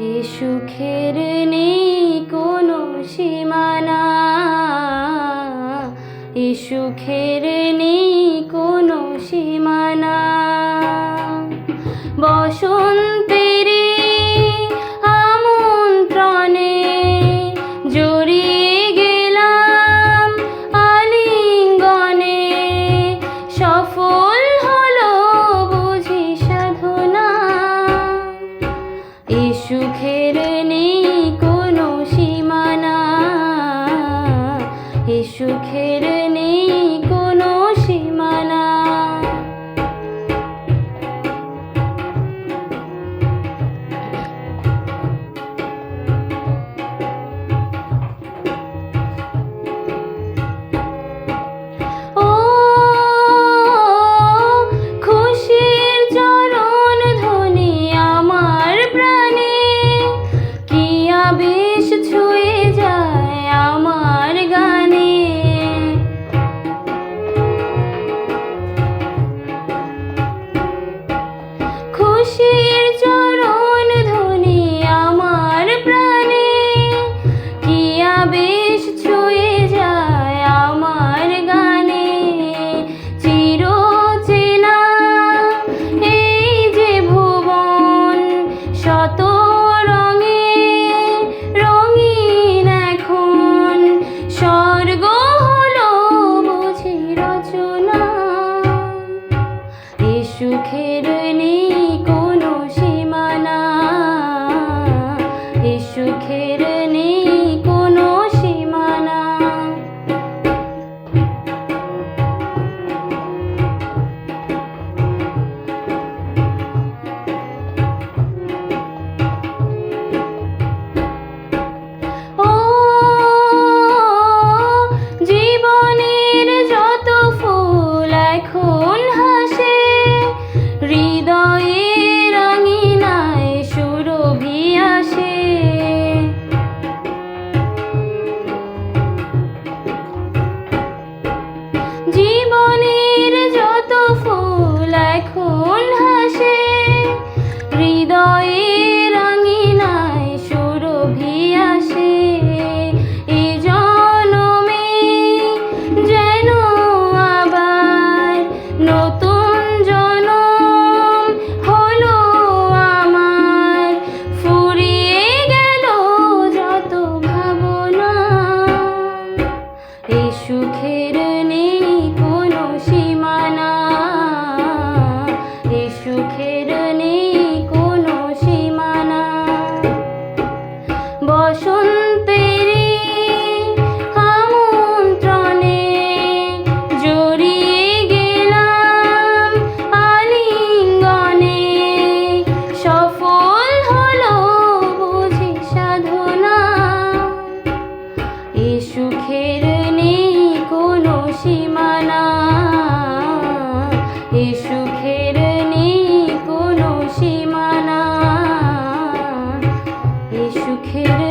এ সুখের নেই কোনো সীমানা। এ সুখের নেই কোনো সীমানা। সুখের নেই কোনো সীমানা। এ সুখের নেই দেখো hate it. সুখের নেই কোনো সীমানা এ সুখের